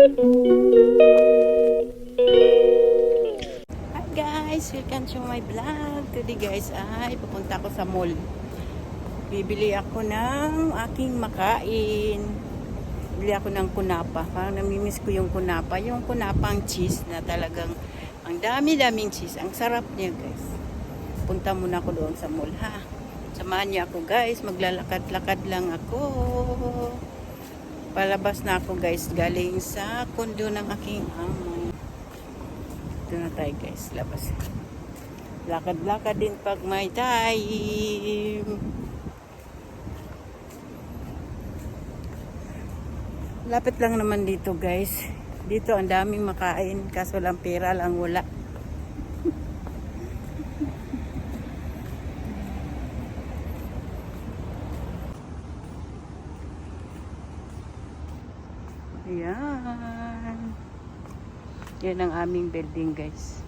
Hi guys, welcome to my vlog. Today guys ay pupunta ako sa mall. Bibili ako ng aking makain. Bili ako ng kunapa. Parang namimiss ko yung kunapa. Yung kunapang cheese na talagang ang dami-daming cheese. Ang sarap niya guys. Punta muna ako doon sa mall ha. Samahan niyo ako guys. Maglalakad-lakad lang ako. Palabas na ako guys. Galing sa kondo ng aking amo. Ito na tayo guys, labas. Lakad-lakad din pag may time. Lapit lang naman dito guys. Dito ang daming makain, kaso lang pera lang wala. Ayan. Yan ang aming building guys.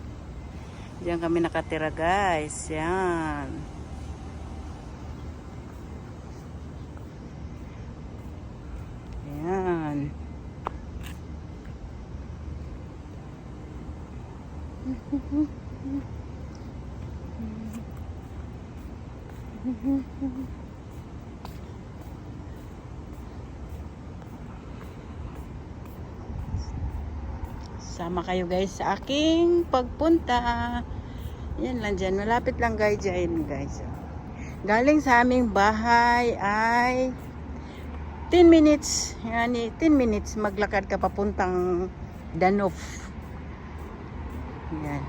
Diyan kami nakatira guys. Yan. Yan. Sama kayo guys sa aking pagpunta. Yan lang dyan. Malapit lang guys dyan guys. Galing sa aming bahay ay 10 minutes. Yan, 10 minutes maglakad ka papuntang Danof. Yan.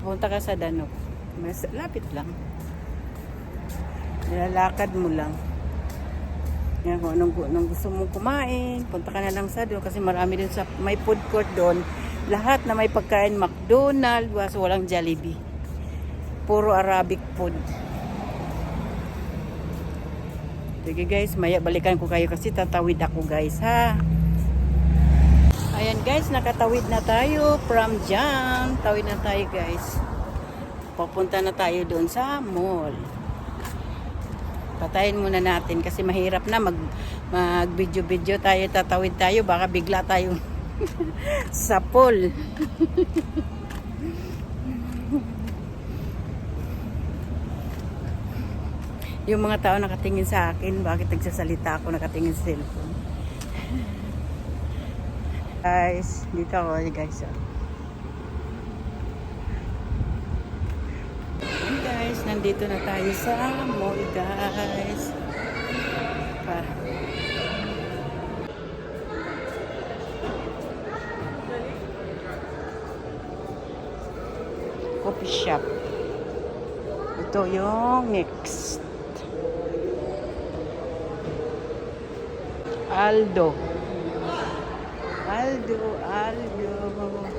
Punta ka sa Danof. Mas lapit lang. Nilalakad mo lang. Yan, kung anong, anong gusto mong kumain, punta ka na lang sa doon kasi marami din sa may food court doon. Lahat na may pagkain, McDonald's, waso walang Jollibee. Puro Arabic food. Sige guys, maya balikan ko kayo kasi tatawid ako guys ha. Ayan guys, nakatawid na tayo from dyan. Tawid na tayo guys. Papunta na tayo doon sa mall. Patayin muna natin kasi mahirap na mag mag video video tayo tatawid tayo baka bigla tayo sa pool. yung mga tao nakatingin sa akin, bakit nagsasalita ako nakatingin sa cellphone. Guys, dito ako guys. Oh. Ayan, guys, nandito na tayo sa mall guys. Pa. Coffee shop. Ito yung next. Aldo. Aldo, Aldo.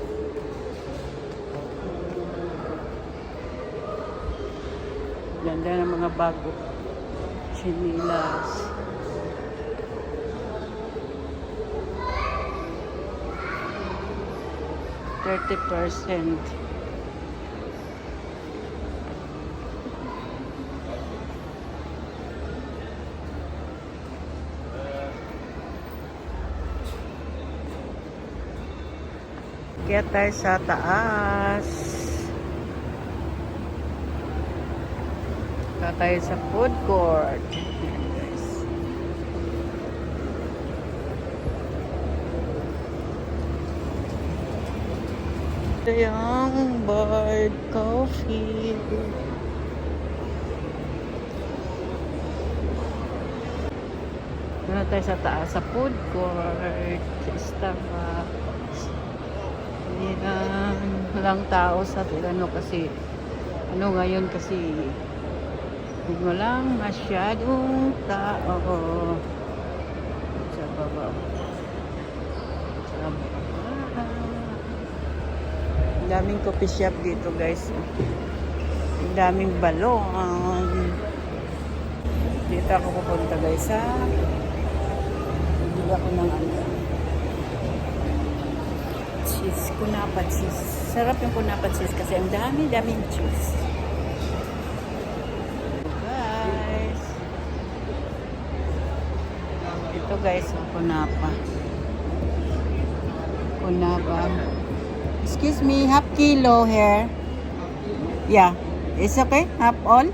Ganda ng mga bago. Chinilas. Thirty percent. Kaya tayo sa taas. Kaya tayo sa food court. Ito yung Bard Coffee. Doon tayo sa taas sa food court. Starbucks. Yan. Walang tao sa ano kasi ano ngayon kasi walang masyadong tao sa baba. Sa baba. Daming coffee shop dito guys. Ang daming balon. Dito ako pupunta guys sa Bili ako ng ano cheese, kunapa cheese. Sarap yung kunapa cheese kasi ang dami, daming cheese. Guys. Ang kunapa. Kunapa. Excuse me, half kilo here. Yeah. It's okay? Half all?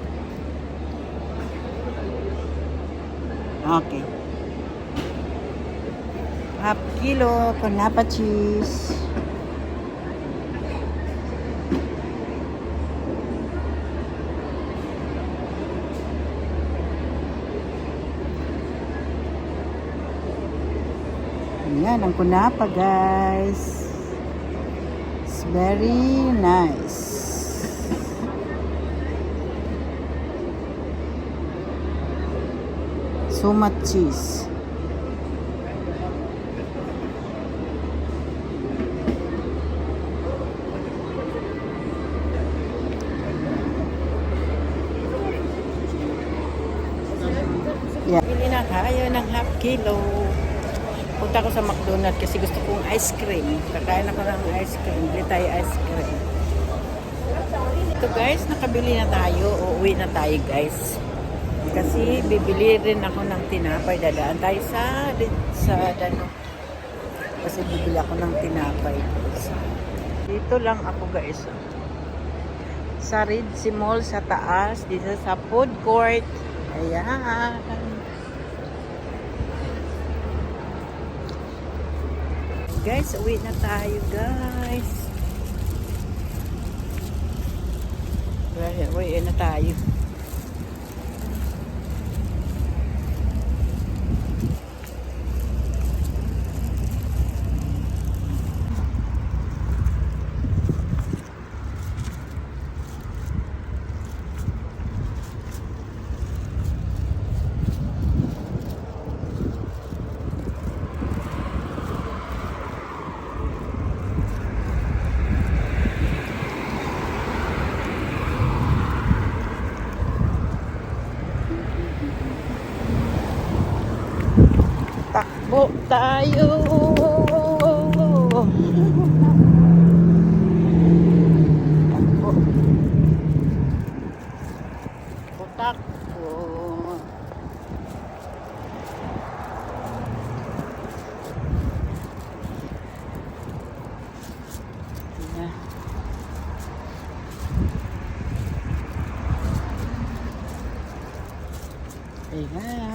Okay. Half kilo kunapa cheese. Ayan, ang kunapa guys. It's very nice. So much cheese. Yeah. Bili na tayo ng half kilo. Punta ko sa McDonald's kasi gusto kong ice cream. Kakain ako ng ice cream. Bili tayo ice cream. Ito guys, nakabili na tayo. Uuwi na tayo guys. Kasi bibili rin ako ng tinapay. Dadaan tayo sa, sa Dano. Kasi bibili ako ng tinapay. Dito lang ako guys. Sa Ritzy Mall sa taas. Dito sa food court. Ayan. Guys, uwi na tayo guys. Uwi na tayo. Takbo tayo. Takbo. Takbo, takbo. Ayan.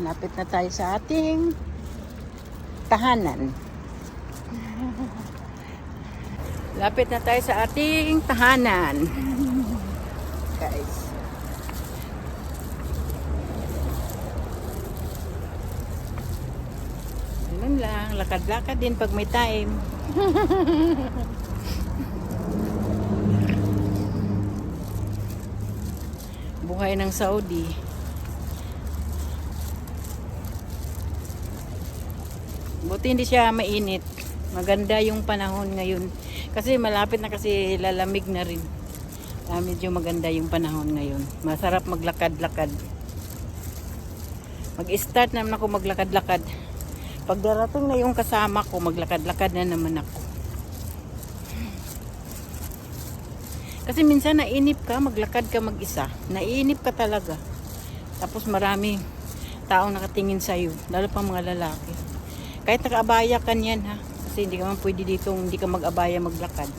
Lapit na tayo sa ating tahanan. Lapit na tayo sa ating tahanan. Guys. Ganun lang. Lakad-lakad din pag may time. Buhay ng Saudi. Buti hindi siya mainit. Maganda yung panahon ngayon. Kasi malapit na kasi lalamig na rin. Ah, medyo maganda yung panahon ngayon. Masarap maglakad-lakad. Mag-start naman ako maglakad-lakad. Pag darating na yung kasama ko, maglakad-lakad na naman ako. Kasi minsan nainip ka, maglakad ka mag-isa. Nainip ka talaga. Tapos marami taong nakatingin sa'yo. Lalo pa mga lalaki. Kahit nakaabaya ka niyan ha. Kasi hindi ka man pwede dito, hindi ka mag-abaya maglakad.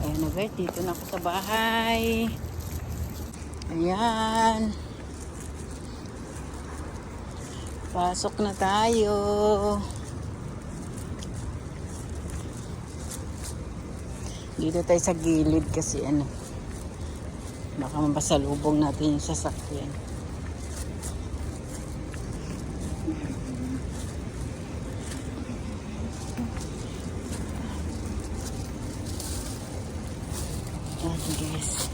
Ayan na guys, dito na ako sa bahay. Ayan. Pasok na tayo. Dito tayo sa gilid kasi ano. Baka mapasalubong natin yung sasakyan. Ayan guys.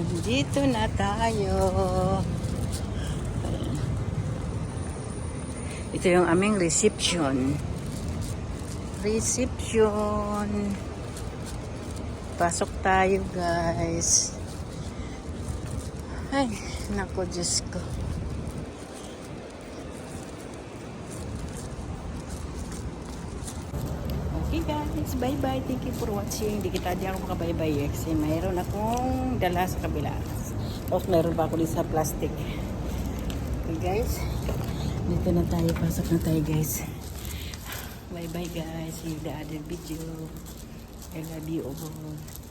Nandito na tayo. Ito yung aming reception. Reception. Pasok tayo guys. Ay, nako Diyos ko. Okay guys. Bye-bye. Thank you for watching. Di kita di ako makabay-bye. eh, Kasi mayroon akong dala sa kabila. Tapos mayroon pa ako dito sa plastic. Okay guys. Dito na tayo. Pasok na tayo guys. Bye-bye guys. See you the other video. I love you all.